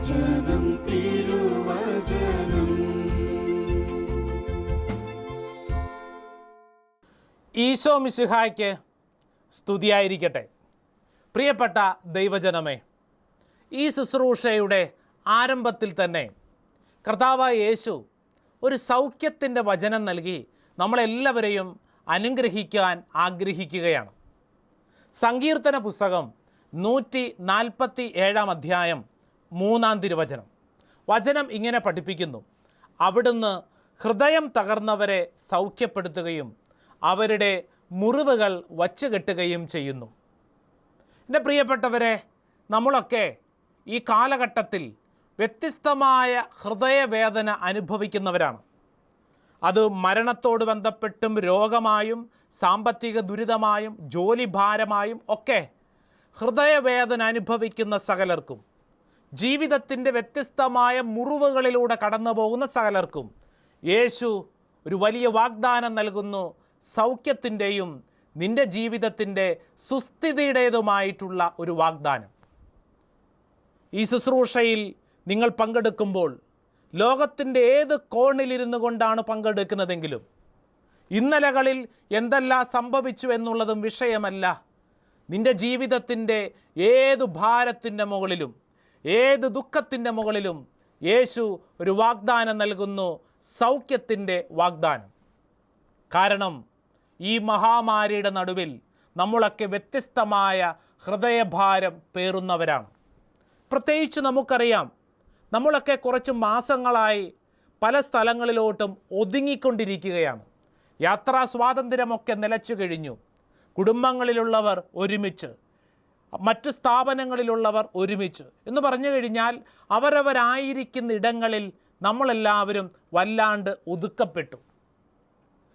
വചനം തിരുവചനം. ഈശോ മിശിഹായ്ക്ക് സ്തുതിയായിരിക്കട്ടെ. പ്രിയപ്പെട്ട ദൈവജനമേ ഈ ശുശ്രൂഷയുടെ ആരംഭത്തിൽ തന്നെ കർത്താവ് യേശു ഒരു സൗഖ്യത്തിന്റെ വചനം നൽകി നമ്മളെല്ലാവരെയും അനുഗ്രഹിക്കാൻ ആഗ്രഹിക്കുകയാണ്. സങ്കീർത്തന പുസ്തകം നൂറ്റി നാൽപ്പത്തി ഏഴാം അധ്യായം മൂന്നാം തിരുവചനം. വചനം ഇങ്ങനെ പഠിപ്പിക്കുന്നു. അവിടുന്ന് ഹൃദയം തകർന്നവരെ സൗഖ്യപ്പെടുത്തുകയും അവരുടെ മുറിവുകൾ വച്ചുകെട്ടുകയും ചെയ്യുന്നു. എന്റെ പ്രിയപ്പെട്ടവരെ നമ്മളൊക്കെ ഈ കാലഘട്ടത്തിൽ വ്യത്യസ്തമായ ഹൃദയവേദന അനുഭവിക്കുന്നവരാണ്. അത് മരണത്തോട് ബന്ധപ്പെട്ടും രോഗമായും സാമ്പത്തിക ദുരിതമായും ജോലി ഭാരമായും ഒക്കെ ഹൃദയവേദന അനുഭവിക്കുന്ന സകലർക്കും. ജീവിതത്തിന്റെ വ്യത്യസ്തമായ മുറിവുകളിലൂടെ കടന്നു പോകുന്ന സകലർക്കും യേശു ഒരു വലിയ വാഗ്ദാനം നൽകുന്നു. സൗഖ്യത്തിന്റെയും നിന്റെ ജീവിതത്തിന്റെ സുസ്ഥിതിയുടേതുമായിട്ടുള്ള ഒരു വാഗ്ദാനം. ഈ ശുശ്രൂഷയിൽ നിങ്ങൾ പങ്കെടുക്കുമ്പോൾ ലോകത്തിന്റെ ഏത് കോണിലിരുന്നു കൊണ്ടാണ് പങ്കെടുക്കുന്നതെങ്കിലും ഇന്നലകളിൽ എന്തെല്ലാം സംഭവിച്ചു എന്നുള്ളതും വിഷയമല്ല. നിന്റെ ജീവിതത്തിന്റെ ഏതു ഭാരത്തിന്റെ മുകളിലും ഏത് ദുഃഖത്തിന്റെ മുകളിലും യേശു ഒരു വാഗ്ദാനം നൽകുന്നു സൗഖ്യത്തിന്റെ വാഗ്ദാനം. കാരണം ഈ മഹാമാരിയുടെ നടുവിൽ നമ്മളൊക്കെ വ്യത്യസ്തമായ ഹൃദയഭാരം പേറുന്നവരാണ്. പ്രത്യേകിച്ച് നമുക്കറിയാം നമ്മളൊക്കെ കുറച്ച് മാസങ്ങളായി പല സ്ഥലങ്ങളിലോട്ടും ഒതുങ്ങിക്കൊണ്ടിരിക്കുകയാണ്. യാത്രാ സ്വാതന്ത്ര്യമൊക്കെ നിലച്ചു കഴിഞ്ഞു. കുടുംബങ്ങളിലുള്ളവർ ഒരുമിച്ച് മറ്റ് സ്ഥാപനങ്ങളിലുള്ളവർ ഒരുമിച്ച്. എന്ന് പറഞ്ഞു കഴിഞ്ഞാൽ അവരവരായിരിക്കുന്ന ഇടങ്ങളിൽ നമ്മളെല്ലാവരും വല്ലാണ്ട് ഒതുക്കപ്പെട്ടു.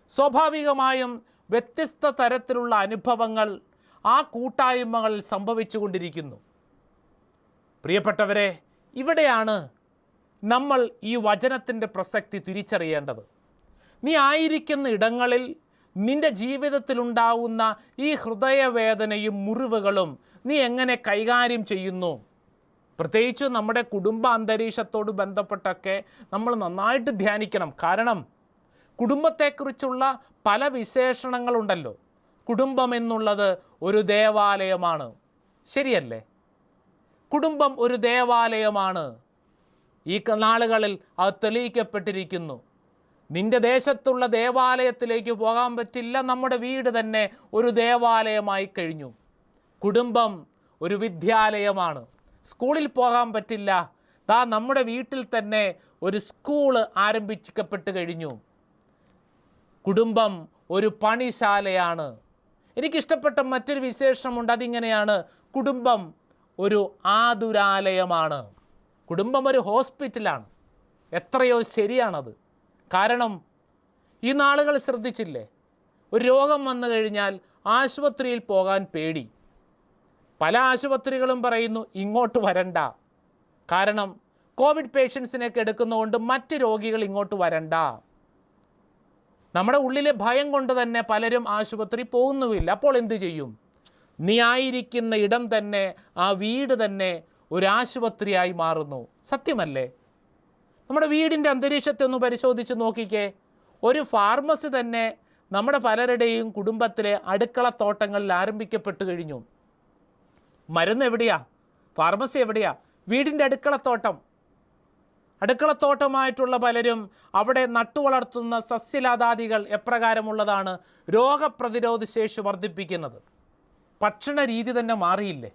സ്വാഭാവികമായും വ്യത്യസ്ത തരത്തിലുള്ള അനുഭവങ്ങൾ ആ കൂട്ടായ്മകളിൽ സംഭവിച്ചുകൊണ്ടിരിക്കുന്നു പ്രിയപ്പെട്ടവരെ ഇവിടെയാണ് നമ്മൾ ഈ വചനത്തിന്റെ പ്രസക്തി തിരിച്ചറിയേണ്ടത്. നീ ആയിരിക്കുന്ന ഇടങ്ങളിൽ നിന്റെ ജീവിതത്തിലുണ്ടാവുന്ന ഈ ഹൃദയവേദനയും മുറിവുകളും നീ എങ്ങനെ കൈകാര്യം ചെയ്യുന്നു? പ്രത്യേകിച്ച് നമ്മുടെ കുടുംബ അന്തരീക്ഷത്തോട് ബന്ധപ്പെട്ടൊക്കെ നമ്മൾ നന്നായിട്ട് ധ്യാനിക്കണം. കാരണം കുടുംബത്തെക്കുറിച്ചുള്ള പല വിശേഷണങ്ങളുണ്ടല്ലോ. കുടുംബം എന്നുള്ളത് ഒരു ദേവാലയമാണ്. ശരിയല്ലേ? കുടുംബം ഒരു ദേവാലയമാണ്. ഈ നാളുകളിൽ അത് തെളിയിക്കപ്പെട്ടിരിക്കുന്നു. നിന്റെ ദേശത്തുള്ള ദേവാലയത്തിലേക്ക് പോകാൻ പറ്റില്ല. നമ്മുടെ വീട് തന്നെ ഒരു ദേവാലയമായി കഴിഞ്ഞു. കുടുംബം ഒരു വിദ്യാലയമാണ്. സ്കൂളിൽ പോകാൻ പറ്റില്ല. ദാ നമ്മുടെ വീട്ടിൽ തന്നെ ഒരു സ്കൂൾ ആരംഭിക്കപ്പെട്ട് കഴിഞ്ഞു. കുടുംബം ഒരു പണിശാലയാണ്. എനിക്കിഷ്ടപ്പെട്ട മറ്റൊരു വിശേഷമുണ്ട്. അതിങ്ങനെയാണ്. കുടുംബം ഒരു ആതുരാലയമാണ്. കുടുംബം ഒരു ഹോസ്പിറ്റലാണ്. എത്രയോ ശരിയാണത്. കാരണം ഈ നാളുകൾ ശ്രദ്ധിച്ചില്ലേ? ഒരു രോഗം വന്നു കഴിഞ്ഞാൽ ആശുപത്രിയിൽ പോകാൻ പേടി. പല ആശുപത്രികളും പറയുന്നു ഇങ്ങോട്ട് വരണ്ട. കാരണം കോവിഡ് പേഷ്യൻസിനെയൊക്കെ എടുക്കുന്നതുകൊണ്ട് മറ്റ് രോഗികൾ ഇങ്ങോട്ട് വരണ്ട. നമ്മുടെ ഉള്ളിലെ ഭയം കൊണ്ട് തന്നെ പലരും ആശുപത്രി പോകുന്നുമില്ല. അപ്പോൾ എന്തു ചെയ്യും? നീ ആയിരിക്കുന്ന ഇടം തന്നെ ആ വീട് തന്നെ ഒരു ആശുപത്രിയായി മാറുന്നു. സത്യമല്ലേ? നമ്മുടെ വീടിന്റെ അന്തരീക്ഷത്തെ ഒന്ന് പരിശോധിച്ച് നോക്കിക്കേ. ഒരു ഫാർമസി തന്നെ നമ്മുടെ പലരുടെയും കുടുംബത്തിലെ അടുക്കള തോട്ടങ്ങളിൽ ആരംഭിക്കപ്പെട്ടു കഴിഞ്ഞു. മരുന്ന് എവിടെയാ? ഫാർമസി എവിടെയാ? വീടിന്റെ അടുക്കളത്തോട്ടം. അടുക്കളത്തോട്ടമായിട്ടുള്ള പലരും അവിടെ നട്ടുവളർത്തുന്ന സസ്യലതാദികൾ എപ്രകാരമുള്ളതാണ് രോഗപ്രതിരോധ ശേഷി വർദ്ധിപ്പിക്കുന്നത്. ഭക്ഷണ രീതി തന്നെ മാറിയില്ലേ?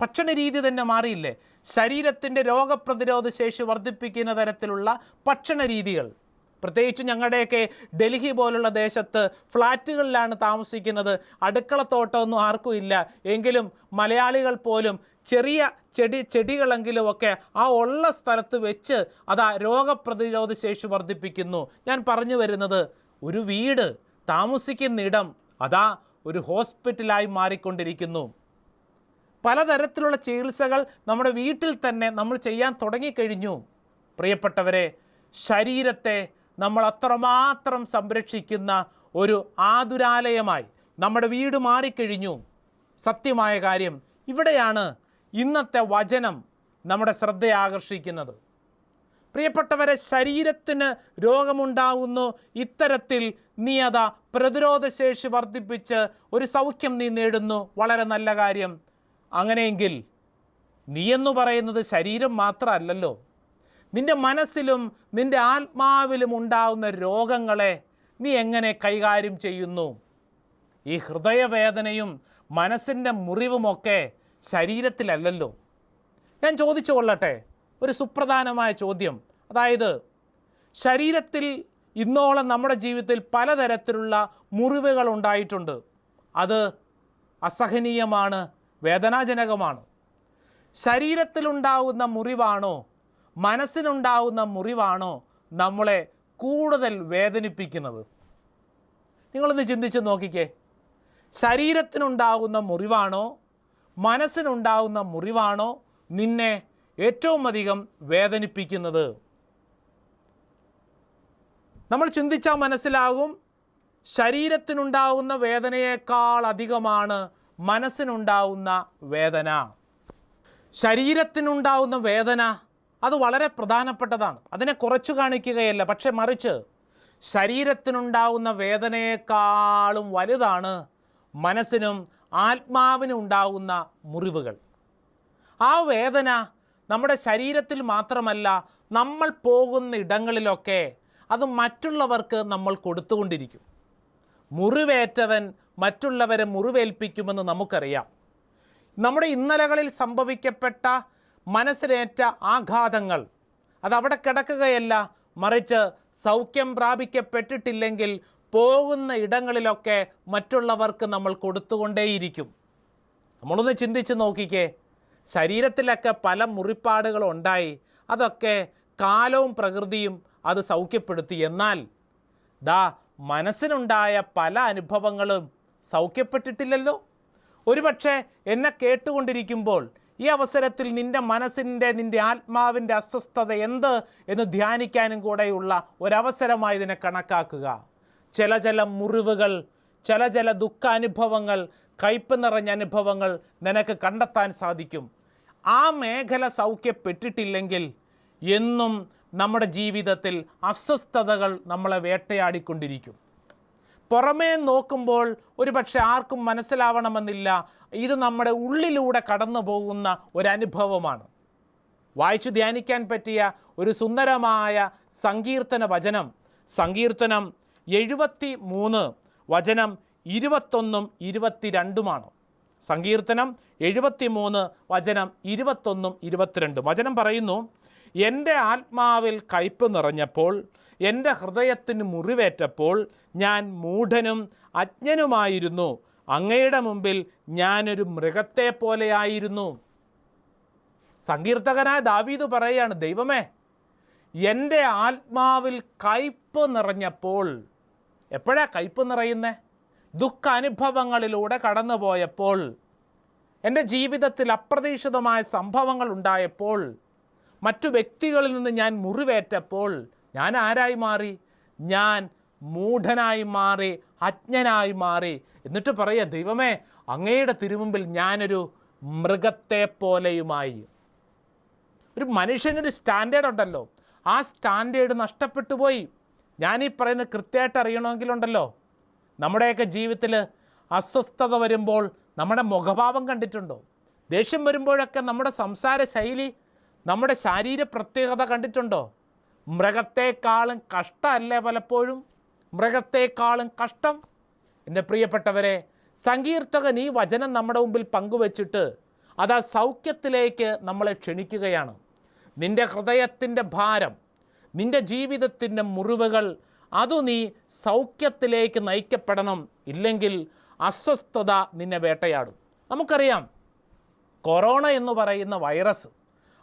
ഭക്ഷണ രീതി തന്നെ മാറിയില്ലേ? ശരീരത്തിന്റെ രോഗപ്രതിരോധ ശേഷി വർദ്ധിപ്പിക്കുന്ന തരത്തിലുള്ള ഭക്ഷണ രീതികൾ. പ്രത്യേകിച്ച് ഞങ്ങളുടെയൊക്കെ ഡൽഹി പോലുള്ള ദേശത്ത് ഫ്ലാറ്റുകളിലാണ് താമസിക്കുന്നത്. അടുക്കളത്തോട്ടമൊന്നും ആർക്കും ഇല്ല. എങ്കിലും മലയാളികൾ പോലും ചെറിയ ചെടി ചെടികളെങ്കിലുമൊക്കെ ആ ഉള്ള സ്ഥലത്ത് വെച്ച് അതാ രോഗപ്രതിരോധ ശേഷി വർദ്ധിപ്പിക്കുന്നു. ഞാൻ പറഞ്ഞു വരുന്നത് ഒരു വീട് താമസിക്കുന്നിടം അതാ ഒരു ഹോസ്പിറ്റലായി മാറിക്കൊണ്ടിരിക്കുന്നു. പലതരത്തിലുള്ള ചികിത്സകൾ നമ്മുടെ വീട്ടിൽ തന്നെ നമ്മൾ ചെയ്യാൻ തുടങ്ങിക്കഴിഞ്ഞു. പ്രിയപ്പെട്ടവരെ ശരീരത്തെ നമ്മൾ അത്രമാത്രം സംരക്ഷിക്കുന്ന ഒരു ആതുരാലയമായി നമ്മുടെ വീട് മാറിക്കഴിഞ്ഞു. സത്യമായ കാര്യം ഇവിടെയാണ് ഇന്നത്തെ വചനം നമ്മുടെ ശ്രദ്ധ ആകർഷിക്കുന്നത്. പ്രിയപ്പെട്ടവരെ ശരീരത്തിന് രോഗമുണ്ടാകുന്നു ഇത്തരത്തിൽ നീ അതാ പ്രതിരോധശേഷി വർദ്ധിപ്പിച്ച് ഒരു സൗഖ്യം നീ നേടുന്നു. വളരെ നല്ല കാര്യം. അങ്ങനെയെങ്കിൽ നീ എന്ന് പറയുന്നത് ശരീരം മാത്രമല്ലല്ലോ. നിന്റെ മനസ്സിലും നിന്റെ ആത്മാവിലും ഉണ്ടാകുന്ന രോഗങ്ങളെ നീ എങ്ങനെ കൈകാര്യം ചെയ്യുന്നു? ഈ ഹൃദയവേദനയും മനസ്സിന്റെ മുറിവുമൊക്കെ ശരീരത്തിലല്ലല്ലോ. ഞാൻ ചോദിച്ചു കൊള്ളട്ടെ ഒരു സുപ്രധാനമായ ചോദ്യം. അതായത് ശരീരത്തിൽ ഇന്നോളം നമ്മുടെ ജീവിതത്തിൽ പലതരത്തിലുള്ള മുറിവുകൾ ഉണ്ടായിട്ടുണ്ട്. അത് അസഹനീയമാണ് വേദനാജനകമാണ്. ശരീരത്തിലുണ്ടാവുന്ന മുറിവാണോ മനസ്സിനുണ്ടാവുന്ന മുറിവാണോ നമ്മളെ കൂടുതൽ വേദനിപ്പിക്കുന്നത്? നിങ്ങളൊന്ന് ചിന്തിച്ച് നോക്കിക്കേ. ശരീരത്തിനുണ്ടാകുന്ന മുറിവാണോ മനസ്സിനുണ്ടാകുന്ന മുറിവാണോ നിന്നെ ഏറ്റവും അധികം വേദനിപ്പിക്കുന്നത്? നമ്മൾ ചിന്തിച്ചാൽ മനസ്സിലാകും ശരീരത്തിനുണ്ടാകുന്ന വേദനയേക്കാൾ അധികമാണ് മനസ്സിനുണ്ടാകുന്ന വേദന. ശരീരത്തിനുണ്ടാവുന്ന വേദന അത് വളരെ പ്രധാനപ്പെട്ടതാണ്. അതിനെ കുറച്ചു കാണിക്കുകയല്ല പക്ഷെ മറിച്ച് ശരീരത്തിനുണ്ടാവുന്ന വേദനയേക്കാളും വലുതാണ് മനസ്സിനും ആത്മാവിനും ഉണ്ടാകുന്ന മുറിവുകൾ. ആ വേദന നമ്മുടെ ശരീരത്തിൽ മാത്രമല്ല നമ്മൾ പോകുന്ന ഇടങ്ങളിലൊക്കെ അത് മറ്റുള്ളവർക്ക് നമ്മൾ കൊടുത്തുകൊണ്ടിരിക്കും. മുറിവേറ്റവൻ മറ്റുള്ളവരെ മുറിവേൽപ്പിക്കുമെന്ന് നമുക്കറിയാം. നമ്മുടെ ഇന്നലകളിൽ സംഭവിക്കപ്പെട്ട മനസ്സിലേറ്റ ആഘാതങ്ങൾ അതവിടെ കിടക്കുകയല്ല മറിച്ച് സൗഖ്യം പ്രാപിക്കപ്പെട്ടിട്ടില്ലെങ്കിൽ പോകുന്ന ഇടങ്ങളിലൊക്കെ മറ്റുള്ളവർക്ക് നമ്മൾ കൊടുത്തുകൊണ്ടേയിരിക്കും. നമ്മളൊന്ന് ചിന്തിച്ച് നോക്കിക്കേ ശരീരത്തിലൊക്കെ പല മുറിപ്പാടുകളും ഉണ്ടായി അതൊക്കെ കാലവും പ്രകൃതിയും അത് സൗഖ്യപ്പെടുത്തി. എന്നാൽ ദാ മനസ്സിനുണ്ടായ പല അനുഭവങ്ങളും സൗഖ്യപ്പെട്ടിട്ടില്ലല്ലോ. ഒരുപക്ഷെ എന്നെ കേട്ടുകൊണ്ടിരിക്കുമ്പോൾ ഈ അവസരത്തിൽ നിന്റെ മനസ്സിന്റെ നിന്റെ ആത്മാവിന്റെ അസ്വസ്ഥത എന്ത് എന്ന് ധ്യാനിക്കാനും കൂടെയുള്ള ഒരവസരമായി ഇതിനെ കണക്കാക്കുക. ചില ചില മുറിവുകൾ ചില ചില ദുഃഖാനുഭവങ്ങൾ കയ്പ് നിറഞ്ഞ അനുഭവങ്ങൾ നിനക്ക് കണ്ടെത്താൻ സാധിക്കും. ആ മേഖല സൗഖ്യപ്പെട്ടിട്ടില്ലെങ്കിൽ എന്നും നമ്മുടെ ജീവിതത്തിൽ അസ്വസ്ഥതകൾ നമ്മളെ വേട്ടയാടിക്കൊണ്ടിരിക്കും. പുറമേ നോക്കുമ്പോൾ ഒരുപക്ഷെ ആർക്കും മനസ്സിലാവണമെന്നില്ല. ഇത് നമ്മുടെ ഉള്ളിലൂടെ കടന്നു പോകുന്ന ഒരനുഭവമാണ്. വായിച്ചു ധ്യാനിക്കാൻ പറ്റിയ ഒരു സുന്ദരമായ സങ്കീർത്തന വചനം. സങ്കീർത്തനം എഴുപത്തി മൂന്ന് വചനം ഇരുപത്തൊന്നും ഇരുപത്തിരണ്ടുമാണ്. സങ്കീർത്തനം എഴുപത്തി മൂന്ന് വചനം ഇരുപത്തൊന്നും ഇരുപത്തിരണ്ടും. വചനം പറയുന്നു എന്റെ ആത്മാവിൽ കയ്പ് നിറഞ്ഞപ്പോൾ എന്റെ ഹൃദയത്തിന് മുറിവേറ്റപ്പോൾ ഞാൻ മൂഢനും അജ്ഞനുമായിരുന്നു. അങ്ങയുടെ മുമ്പിൽ ഞാനൊരു മൃഗത്തെ പോലെയായിരുന്നു. സങ്കീർത്തകനായ ദാവീദ് പറയുകയാണ് ദൈവമേ എന്റെ ആത്മാവിൽ കയ്പ് നിറഞ്ഞപ്പോൾ എപ്പോഴാ കയ്പ് നിറയുന്നേ? ദുഃഖാനുഭവങ്ങളിലൂടെ കടന്നുപോയപ്പോൾ എന്റെ ജീവിതത്തിൽ അപ്രതീക്ഷിതമായ സംഭവങ്ങൾ ഉണ്ടായപ്പോൾ മറ്റു വ്യക്തികളിൽ നിന്ന് ഞാൻ മുറിവേറ്റപ്പോൾ ഞാൻ ആരായി മാറി? ഞാൻ മൂഢനായി മാറി അജ്ഞനായി മാറി. എന്നിട്ട് പറയുക ദൈവമേ അങ്ങയുടെ തിരുമുമ്പിൽ ഞാനൊരു മൃഗത്തെ പോലെയുമായി. ഒരു മനുഷ്യനൊരു സ്റ്റാൻഡേർഡ് ഉണ്ടല്ലോ. ആ സ്റ്റാൻഡേർഡ് നഷ്ടപ്പെട്ടു പോയി. ഞാനീ പറയുന്നത് കൃത്യമായിട്ട് അറിയണമെങ്കിലുണ്ടല്ലോ. നമ്മുടെയൊക്കെ ജീവിതത്തിൽ അസ്വസ്ഥത വരുമ്പോൾ നമ്മുടെ മുഖഭാവം കണ്ടിട്ടുണ്ടോ? ദേഷ്യം വരുമ്പോഴൊക്കെ നമ്മുടെ സംസാര ശൈലി നമ്മുടെ ശാരീര പ്രത്യേകത കണ്ടിട്ടുണ്ടോ? മൃഗത്തെക്കാളും കഷ്ടമല്ലേ പലപ്പോഴും? മൃഗത്തെക്കാളും കഷ്ടം? എന്റെ പ്രിയപ്പെട്ടവരെ സങ്കീർത്തകൻ ഈ വചനം നമ്മുടെ മുമ്പിൽ പങ്കുവച്ചിട്ട് അത് ആ സൗഖ്യത്തിലേക്ക് നമ്മളെ ക്ഷണിക്കുകയാണ്. നിന്റെ ഹൃദയത്തിന്റെ ഭാരം നിന്റെ ജീവിതത്തിന്റെ മുറിവുകൾ അതു നീ സൗഖ്യത്തിലേക്ക് നയിക്കപ്പെടണം ഇല്ലെങ്കിൽ അസ്വസ്ഥത നിന്നെ വേട്ടയാടും. നമുക്കറിയാം കൊറോണ എന്ന് പറയുന്ന വൈറസ്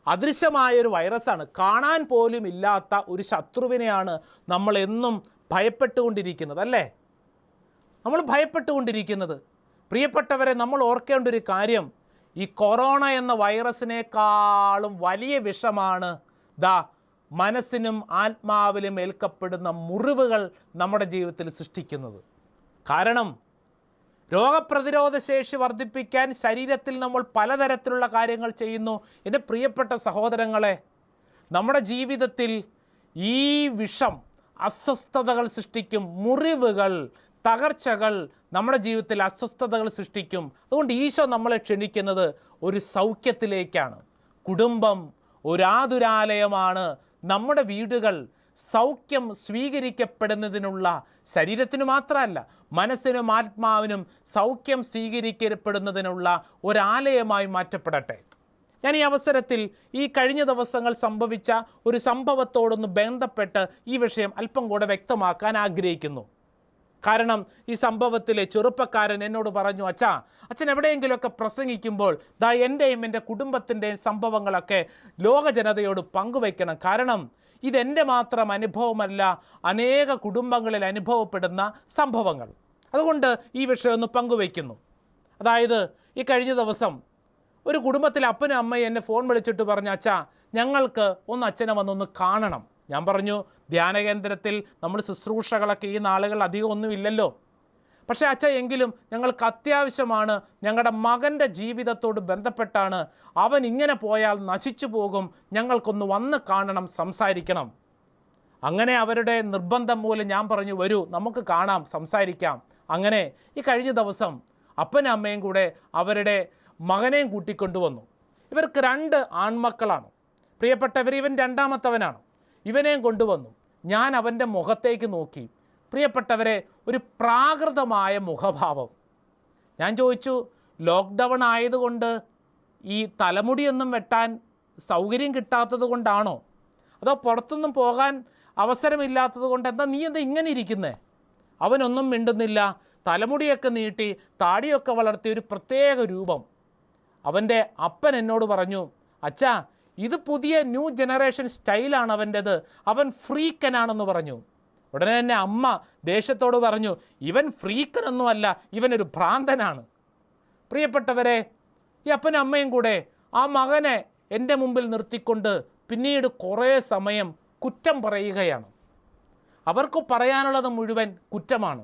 അദൃശ്യമായൊരു വൈറസാണ്. കാണാൻ പോലും ഇല്ലാത്ത ഒരു ശത്രുവിനെയാണ് നമ്മൾ എന്നും ഭയപ്പെട്ടുകൊണ്ടിരിക്കുന്നത് അല്ലേ? നമ്മൾ ഭയപ്പെട്ടുകൊണ്ടിരിക്കുന്നത്. പ്രിയപ്പെട്ടവരെ നമ്മൾ ഓർക്കേണ്ട ഒരു കാര്യം ഈ കൊറോണ എന്ന വൈറസിനേക്കാളും വലിയ വിഷമാണ് ദാ മനസ്സിനും ആത്മാവിലും ഏൽക്കപ്പെടുന്ന മുറിവുകൾ നമ്മുടെ ജീവിതത്തിൽ സൃഷ്ടിക്കുന്നത്. കാരണം രോഗപ്രതിരോധ ശേഷി വർദ്ധിപ്പിക്കാൻ ശരീരത്തിൽ നമ്മൾ പലതരത്തിലുള്ള കാര്യങ്ങൾ ചെയ്യുന്നു. എന്റെ പ്രിയപ്പെട്ട സഹോദരങ്ങളെ നമ്മുടെ ജീവിതത്തിൽ ഈ വിഷം അസ്വസ്ഥതകൾ സൃഷ്ടിക്കും. മുറിവുകൾ തകർച്ചകൾ നമ്മുടെ ജീവിതത്തിൽ അസ്വസ്ഥതകൾ സൃഷ്ടിക്കും. അതുകൊണ്ട് ഈശോ നമ്മളെ ക്ഷണിക്കുന്നത് ഒരു സൗഖ്യത്തിലേക്കാണ്. കുടുംബം ഒരാതുരാലയമാണ്. നമ്മുടെ വീടുകൾ സൗഖ്യം സ്വീകരിക്കപ്പെടുന്നതിനുള്ള ശരീരത്തിനു മാത്രമല്ല മനസ്സിനും ആത്മാവിനും സൗഖ്യം സ്വീകരിക്കപ്പെടുന്നതിനുള്ള ഒരാലയമായി മാറ്റപ്പെടട്ടെ. ഞാൻ ഈ അവസരത്തിൽ ഈ കഴിഞ്ഞ ദിവസങ്ങൾ സംഭവിച്ച ഒരു സംഭവത്തോടൊന്ന് ബന്ധപ്പെട്ട് ഈ വിഷയം അല്പം കൂടെ വ്യക്തമാക്കാൻ ആഗ്രഹിക്കുന്നു. കാരണം ഈ സംഭവത്തിലെ ചെറുപ്പക്കാരൻ എന്നോട് പറഞ്ഞു അച്ഛാ അച്ഛൻ എവിടെയെങ്കിലുമൊക്കെ പ്രസംഗിക്കുമ്പോൾ ദാ എന്റെയും എന്റെ കുടുംബത്തിന്റെയും സംഭവങ്ങളൊക്കെ ലോക ജനതയോട് പങ്കുവയ്ക്കണം. കാരണം ഇതെന്റെ മാത്രം അനുഭവമല്ല അനേക കുടുംബങ്ങളിൽ അനുഭവപ്പെടുന്ന സംഭവങ്ങൾ. അതുകൊണ്ട് ഈ വിഷയം ഒന്ന് പങ്കുവയ്ക്കുന്നു. അതായത് ഈ കഴിഞ്ഞ ദിവസം ഒരു കുടുംബത്തിലെ അപ്പനും അമ്മയും എന്നെ ഫോൺ വിളിച്ചിട്ട് പറഞ്ഞ അച്ഛാ ഞങ്ങൾക്ക് ഒന്ന് അച്ഛനെ വന്നൊന്ന് കാണണം. ഞാൻ പറഞ്ഞു ധ്യാനകേന്ദ്രത്തിൽ നമ്മൾ ശുശ്രൂഷകളൊക്കെ ഈ നാളുകൾ അധികം ഒന്നുമില്ലല്ലോ പക്ഷേ അച്ഛ എങ്കിലും ഞങ്ങൾക്ക് അത്യാവശ്യമാണ്. ഞങ്ങളുടെ മകന്റെ ജീവിതത്തോട് ബന്ധപ്പെട്ടാണ്. അവൻ ഇങ്ങനെ പോയാൽ നശിച്ചു പോകും. ഞങ്ങൾക്കൊന്ന് വന്ന് കാണണം സംസാരിക്കണം. അങ്ങനെ അവരുടെ നിർബന്ധം മൂലം ഞാൻ പറഞ്ഞു വരൂ നമുക്ക് കാണാം സംസാരിക്കാം. അങ്ങനെ ഈ കഴിഞ്ഞ ദിവസം അപ്പനും അമ്മയും കൂടെ അവരുടെ മകനെയും കൂട്ടിക്കൊണ്ടുവന്നു ഇവർക്ക് രണ്ട് ആൺമക്കളാണ്. പ്രിയപ്പെട്ടവർ ഇവൻ രണ്ടാമത്തവനാണ്. ഇവനെയും കൊണ്ടുവന്നു. ഞാൻ അവന്റെ മുഖത്തേക്ക് നോക്കി. പ്രിയപ്പെട്ടവരെ ഒരു പ്രാകൃതമായ മുഖഭാവം. ഞാൻ ചോദിച്ചു ലോക്ക്ഡൗൺ ആയതുകൊണ്ട് ഈ തലമുടിയൊന്നും വെട്ടാൻ സൗകര്യം കിട്ടാത്തത് കൊണ്ടാണോ? അതോ പുറത്തൊന്നും പോകാൻ അവസരമില്ലാത്തത് കൊണ്ട് എന്താ നീ എന്താ ഇങ്ങനെ ഇരിക്കുന്നേ? അവനൊന്നും മിണ്ടുന്നില്ല. തലമുടിയൊക്കെ നീട്ടി താടിയൊക്കെ വളർത്തിയ ഒരു പ്രത്യേക രൂപം. അവന്റെ അപ്പൻ എന്നോട് പറഞ്ഞു അച്ഛാ ഇത് പുതിയ ന്യൂ ജനറേഷൻ സ്റ്റൈലാണ് അവന്റെത്. അവൻ ഫ്രീക്കനാണെന്ന് പറഞ്ഞു. ഉടനെ തന്നെ അമ്മ ദേഷ്യത്തോട് പറഞ്ഞു ഇവൻ ഫ്രീക്കനൊന്നുമല്ല ഇവനൊരു ഭ്രാന്തനാണ്. പ്രിയപ്പെട്ടവരെ ഈ അപ്പനും അമ്മയും കൂടെ ആ മകനെ എന്റെ മുമ്പിൽ നിർത്തിക്കൊണ്ട് പിന്നീട് കുറേ സമയം കുറ്റം പറയുകയാണ്. അവർക്ക് പറയാനുള്ളത് മുഴുവൻ കുറ്റമാണ്.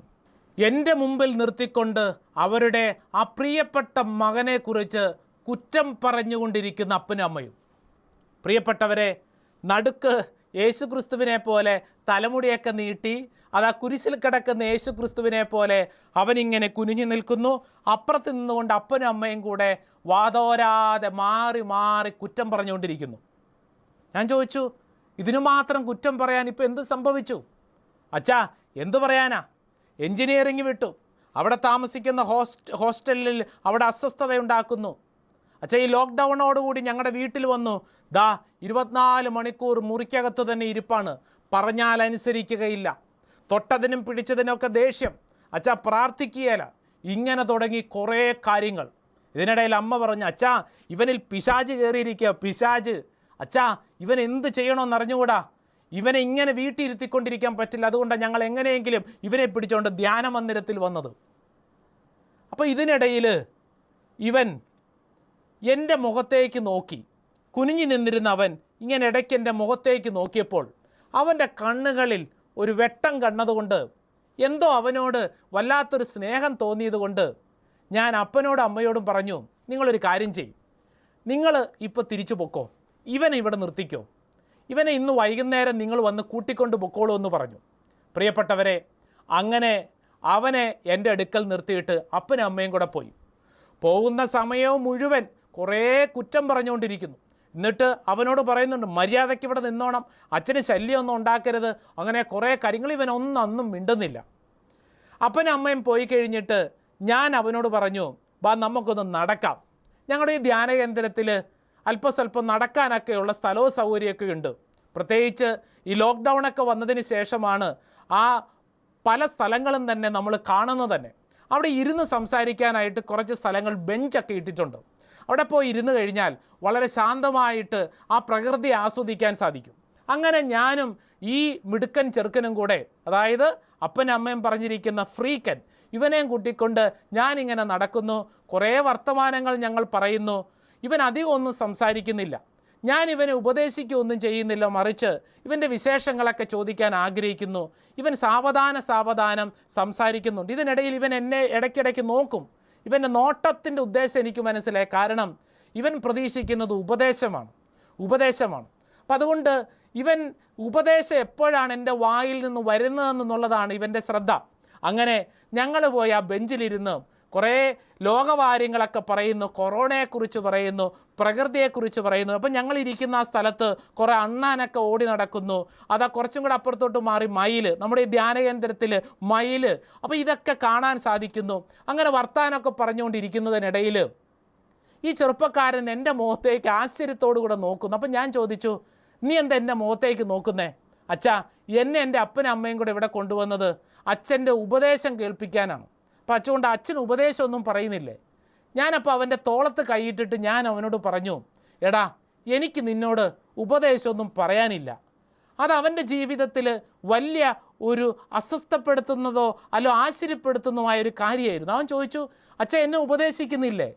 എന്റെ മുമ്പിൽ നിർത്തിക്കൊണ്ട് അവരുടെ ആ പ്രിയപ്പെട്ട മകനെക്കുറിച്ച് കുറ്റം പറഞ്ഞുകൊണ്ടിരിക്കുന്ന അപ്പനും അമ്മയും. പ്രിയപ്പെട്ടവരെ നടുക്ക് യേശുക്രിസ്തുവിനെ പോലെ തലമുടിയൊക്കെ നീട്ടി അത് ആ കുരിശിൽ കിടക്കുന്ന യേശുക്രിസ്തുവിനെ പോലെ അവനിങ്ങനെ കുനിഞ്ഞു നിൽക്കുന്നു. അപ്പുറത്ത് നിന്നുകൊണ്ട് അപ്പനും അമ്മയും കൂടെ വാതോരാതെ മാറി മാറി കുറ്റം പറഞ്ഞുകൊണ്ടിരിക്കുന്നു. ഞാൻ ചോദിച്ചു ഇതിനു മാത്രം കുറ്റം പറയാൻ ഇപ്പോൾ എന്ത് സംഭവിച്ചു? അച്ഛാ എന്തു പറയാനാ? എൻജിനീയറിംഗ് വിട്ടു. അവിടെ താമസിക്കുന്ന ഹോസ്റ്റ് ഹോസ്റ്റലിൽ അവിടെ അസ്വസ്ഥതയുണ്ടാക്കുന്നു. അച്ഛാ ഈ ലോക്ക്ഡൗണോടുകൂടി ഞങ്ങളുടെ വീട്ടിൽ വന്നു. ദാ ഇരുപത്തിനാല് മണിക്കൂർ മുറിക്കകത്ത് തന്നെ ഇരിപ്പാണ്. പറഞ്ഞാൽ അനുസരിക്കുകയില്ല തൊട്ടതിനും പിടിച്ചതിനൊക്കെ ദേഷ്യം. അച്ഛാ പ്രാർത്ഥിക്കുകയല്ല. ഇങ്ങനെ തുടങ്ങി കുറേ കാര്യങ്ങൾ. ഇതിനിടയിൽ അമ്മ പറഞ്ഞു അച്ഛാ ഇവനിൽ പിശാജ് കയറിയിരിക്കുക പിശാജ് അച്ഛാ ഇവൻ എന്ത് ചെയ്യണമെന്ന് അറിഞ്ഞുകൂടാ? ഇവനെ ഇങ്ങനെ വീട്ടിലിരുത്തിക്കൊണ്ടിരിക്കാൻ പറ്റില്ല. അതുകൊണ്ട് ഞങ്ങൾ എങ്ങനെയെങ്കിലും ഇവനെ പിടിച്ചുകൊണ്ട് ധ്യാന മന്ദിരത്തിൽ വന്നത്. അപ്പോൾ ഇതിനിടയിൽ ഇവൻ എന്റെ മുഖത്തേക്ക് നോക്കി. കുനിഞ്ഞു നിന്നിരുന്ന അവൻ ഇങ്ങനെ ഇടയ്ക്ക് എന്റെ മുഖത്തേക്ക് നോക്കിയപ്പോൾ അവന്റെ കണ്ണുകളിൽ ഒരു വെട്ടം കണ്ടതുകൊണ്ട് എന്തോ അവനോട് വല്ലാത്തൊരു സ്നേഹം തോന്നിയതുകൊണ്ട് ഞാൻ അപ്പനോടും അമ്മയോടും പറഞ്ഞു നിങ്ങളൊരു കാര്യം ചെയ്യും. നിങ്ങൾ ഇപ്പോൾ തിരിച്ചു പൊക്കോ. ഇവനെ ഇവിടെ നിർത്തിക്കോ. ഇവനെ ഇന്ന് വൈകുന്നേരം നിങ്ങൾ വന്ന് കൂട്ടിക്കൊണ്ട് പൊക്കോളൂ എന്ന് പറഞ്ഞു. പ്രിയപ്പെട്ടവരെ അങ്ങനെ അവനെ എന്റെ അടുക്കൽ നിർത്തിയിട്ട് അപ്പനും അമ്മയും കൂടെ പോയി. പോകുന്ന സമയവും മുഴുവൻ കുറേ കുറ്റം പറഞ്ഞുകൊണ്ടിരിക്കുന്നു. എന്നിട്ട് അവനോട് പറയുന്നുണ്ട് മര്യാദയ്ക്ക് ഇവിടെ നിന്നോണം അച്ഛന് ശല്യമൊന്നും ഉണ്ടാക്കരുത് അങ്ങനെ കുറേ കാര്യങ്ങൾ ഇവനൊന്നും അന്നും മിണ്ടുന്നില്ല. അപ്പനും അമ്മയും പോയി കഴിഞ്ഞിട്ട് ഞാൻ അവനോട് പറഞ്ഞു വാ നമുക്കൊന്ന് നടക്കാം. ഞങ്ങളുടെ ഈ ധ്യാന കേന്ദ്രത്തിൽ അല്പസ്വല്പം നടക്കാനൊക്കെയുള്ള സ്ഥലവും സൗകര്യമൊക്കെ ഉണ്ട്. പ്രത്യേകിച്ച് ഈ ലോക്ക്ഡൗണൊക്കെ വന്നതിന് ശേഷമാണ് ആ പല സ്ഥലങ്ങളും തന്നെ നമ്മൾ കാണുന്നത് തന്നെ. അവിടെ ഇരുന്ന് സംസാരിക്കാനായിട്ട് കുറച്ച് സ്ഥലങ്ങൾ ബെഞ്ചൊക്കെ ഇട്ടിട്ടുണ്ട്. അവിടെ പോയി ഇരുന്ന് കഴിഞ്ഞാൽ വളരെ ശാന്തമായിട്ട് ആ പ്രകൃതി ആസ്വദിക്കാൻ സാധിക്കും. അങ്ങനെ ഞാനും ഈ മിടുക്കൻ ചെറുക്കനും കൂടെ അതായത് അപ്പനും അമ്മയും പറഞ്ഞിരിക്കുന്ന ഫ്രീക്കൻ ഇവനെയും കൂട്ടിക്കൊണ്ട് ഞാനിങ്ങനെ നടക്കുന്നു. കുറേ വർത്തമാനങ്ങൾ ഞങ്ങൾ പറയുന്നു. ഇവൻ അധികം ഒന്നും സംസാരിക്കുന്നില്ല. ഞാൻ ഇവനെ ഉപദേശിക്കുകയൊന്നും ചെയ്യുന്നില്ല. മറിച്ച് ഇവന്റെ വിശേഷങ്ങളൊക്കെ ചോദിക്കാൻ ആഗ്രഹിക്കുന്നു. ഇവൻ സാവധാന സാവധാനം സംസാരിക്കുന്നുണ്ട്. ഇതിനിടയിൽ ഇവൻ എന്നെ ഇടയ്ക്കിടയ്ക്ക് നോക്കും. ഇവന്റെ നോട്ടത്തിന്റെ ഉദ്ദേശം എനിക്ക് മനസ്സിലായി. കാരണം ഇവൻ പ്രതീക്ഷിക്കുന്നത് ഉപദേശമാണ്. ഉപദേശമാണ്. അപ്പം അതുകൊണ്ട് ഇവൻ ഉപദേശം എപ്പോഴാണ് എന്റെ വായിൽ നിന്ന് വരുന്നതെന്നുള്ളതാണ് ഇവന്റെ ശ്രദ്ധ. അങ്ങനെ ഞങ്ങൾ പോയി ആ ബെഞ്ചിലിരുന്ന് കുറേ ലോകവാര്യങ്ങളൊക്കെ പറയുന്നു കൊറോണയെക്കുറിച്ച് പറയുന്നു പ്രകൃതിയെക്കുറിച്ച് പറയുന്നു. അപ്പം ഞങ്ങൾ ഇരിക്കുന്ന ആ സ്ഥലത്ത് കുറേ അണ്ണാനൊക്കെ ഓടി നടക്കുന്നു. അതാ കുറച്ചും കൂടെ അപ്പുറത്തോട്ട് മാറി മയിൽ നമ്മുടെ ഈ ധ്യാന കേന്ദ്രത്തിൽ മയിൽ അപ്പോൾ ഇതൊക്കെ കാണാൻ സാധിക്കുന്നു. അങ്ങനെ വർത്താനമൊക്കെ പറഞ്ഞുകൊണ്ടിരിക്കുന്നതിനിടയിൽ ഈ ചെറുപ്പക്കാരൻ എന്റെ മുഖത്തേക്ക് ആശ്ചര്യത്തോടു കൂടെ നോക്കുന്നു. അപ്പം ഞാൻ ചോദിച്ചു നീ എന്താ എന്റെ മുഖത്തേക്ക് നോക്കുന്നേ? അച്ഛാ എന്നെ എന്റെ അപ്പനും അമ്മയും കൂടെ ഇവിടെ കൊണ്ടുവന്നത് അച്ഛന്റെ ഉപദേശം കേൾപ്പിക്കാനാണ്. അപ്പം അച്ഛൻ അച്ഛന് ഉപദേശമൊന്നും പറയുന്നില്ലേ? ഞാനപ്പോൾ അവന്റെ തോളത്ത് കൈയിട്ടിട്ട് ഞാൻ അവനോട് പറഞ്ഞു എടാ എനിക്ക് നിന്നോട് ഉപദേശമൊന്നും പറയാനില്ല. അത് അവന്റെ ജീവിതത്തിൽ വലിയ ഒരു അസ്വസ്ഥപ്പെടുത്തുന്നതോ അല്ലോ ആശ്ചര്യപ്പെടുത്തുന്നതുമായ ഒരു കാര്യമായിരുന്നു. അവൻ ചോദിച്ചു അച്ഛൻ എന്നെ ഉപദേശിക്കുന്നില്ലേ?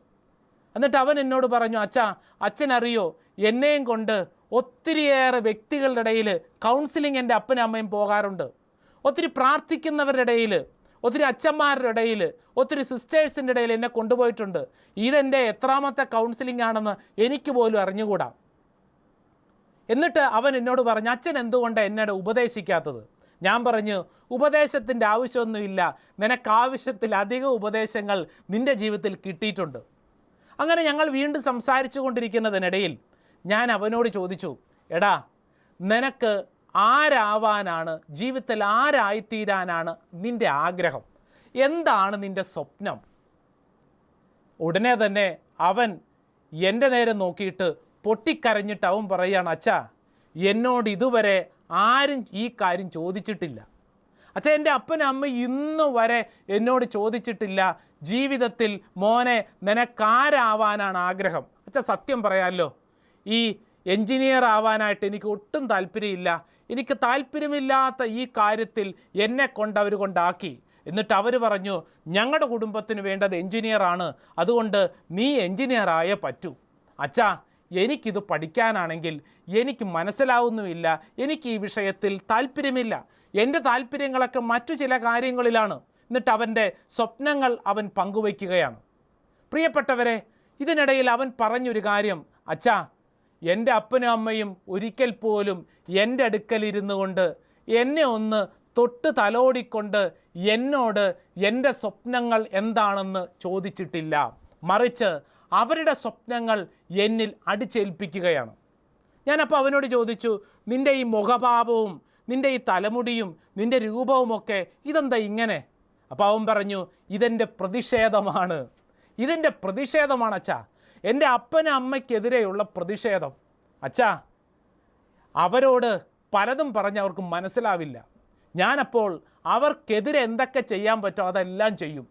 എന്നിട്ട് അവൻ എന്നോട് പറഞ്ഞു അച്ഛ അച്ഛൻ അറിയോ എന്നെയും കൊണ്ട് ഒത്തിരിയേറെ വ്യക്തികളുടെ ഇടയിൽ കൗൺസിലിംഗ് എന്റെ അപ്പനും അമ്മയും പോകാറുണ്ട്. ഒത്തിരി പ്രാർത്ഥിക്കുന്നവരുടെ ഇടയിൽ ഒത്തിരി അച്ഛന്മാരുടെ ഇടയിൽ ഒത്തിരി സിസ്റ്റേഴ്സിന്റെ ഇടയിൽ എന്നെ കൊണ്ടുപോയിട്ടുണ്ട്. ഇതെന്റെ എത്രാമത്തെ കൗൺസിലിംഗ് ആണെന്ന് എനിക്ക് പോലും അറിഞ്ഞുകൂടാ. എന്നിട്ട് അവൻ എന്നോട് പറഞ്ഞു അച്ഛൻ എന്തുകൊണ്ടാണ് എന്നോട് ഉപദേശിക്കാത്തത്? ഞാൻ പറഞ്ഞു ഉപദേശത്തിന്റെ ആവശ്യമൊന്നുമില്ല. നിനക്ക് അധിക ഉപദേശങ്ങൾ നിന്റെ ജീവിതത്തിൽ കിട്ടിയിട്ടുണ്ട്. അങ്ങനെ ഞങ്ങൾ വീണ്ടും സംസാരിച്ചു കൊണ്ടിരിക്കുന്നതിനിടയിൽ ഞാൻ അവനോട് ചോദിച്ചു എടാ നിനക്ക് ആരാവാനാണ്? ജീവിതത്തിൽ ആരായിത്തീരാനാണ് നിന്റെ ആഗ്രഹം? എന്താണ് നിന്റെ സ്വപ്നം? ഉടനെ തന്നെ അവൻ എന്റെ നേരെ നോക്കിയിട്ട് പൊട്ടിക്കരഞ്ഞിട്ട് അവൻ പറയുകയാണ് അച്ഛാ എന്നോട് ഇതുവരെ ആരും ഈ കാര്യം ചോദിച്ചിട്ടില്ല. അച്ഛാ എന്റെ അപ്പനും ഇന്ന് വരെ എന്നോട് ചോദിച്ചിട്ടില്ല ജീവിതത്തിൽ മോനെ നിനക്കാരാവാനാണ് ആഗ്രഹം. അച്ഛാ സത്യം പറയാമല്ലോ ഈ എൻജിനീയർ ആവാനായിട്ട് എനിക്ക് ഒട്ടും താല്പര്യമില്ല. എനിക്ക് താല്പര്യമില്ലാത്ത ഈ കാര്യത്തിൽ എന്നെ കൊണ്ട് അവർ കൊണ്ടാക്കി. എന്നിട്ട് അവർ പറഞ്ഞു ഞങ്ങളുടെ കുടുംബത്തിന് വേണ്ടത് എൻജിനീയറാണ് അതുകൊണ്ട് നീ എൻജിനീയറായ പറ്റൂ. അച്ഛാ എനിക്കിത് പഠിക്കാനാണെങ്കിൽ എനിക്ക് മനസ്സിലാവുന്നുമില്ല. എനിക്ക് ഈ വിഷയത്തിൽ താല്പര്യമില്ല. എന്റെ താല്പര്യങ്ങളൊക്കെ മറ്റു ചില കാര്യങ്ങളിലാണ്. എന്നിട്ട് അവന്റെ സ്വപ്നങ്ങൾ അവൻ പങ്കുവയ്ക്കുകയാണ്. പ്രിയപ്പെട്ടവരെ ഇതിനിടയിൽ അവൻ പറഞ്ഞൊരു കാര്യം. അച്ഛാ എന്റെ അപ്പനും അമ്മയും ഒരിക്കൽ പോലും എന്റെ അടുക്കലിരുന്നു കൊണ്ട് എന്നെ ഒന്ന് തൊട്ട് തലോടിക്കൊണ്ട് എന്നോട് എന്റെ സ്വപ്നങ്ങൾ എന്താണെന്ന് ചോദിച്ചിട്ടില്ല. മറിച്ച് അവരുടെ സ്വപ്നങ്ങൾ എന്നിൽ അടിച്ചേൽപ്പിക്കുകയാണ്. ഞാനപ്പോൾ അവനോട് ചോദിച്ചു നിന്റെ ഈ മുഖഭാവവും നിന്റെ ഈ തലമുടിയും നിന്റെ രൂപവുമൊക്കെ ഇതെന്താ ഇങ്ങനെ? അപ്പോൾ അവൻ പറഞ്ഞു ഇതെന്റെ പ്രതിഷേധമാണ്. ഇതെന്റെ പ്രതിഷേധമാണ് അച്ഛാ. എന്റെ അപ്പനും അമ്മയ്ക്കെതിരെയുള്ള പ്രതിഷേധം. അച്ഛാ അവരോട് പലതും പറഞ്ഞ് അവർക്ക് മനസ്സിലാവില്ല. ഞാനപ്പോൾ അവർക്കെതിരെ എന്തൊക്കെ ചെയ്യാൻ പറ്റുമോ അതെല്ലാം ചെയ്യും.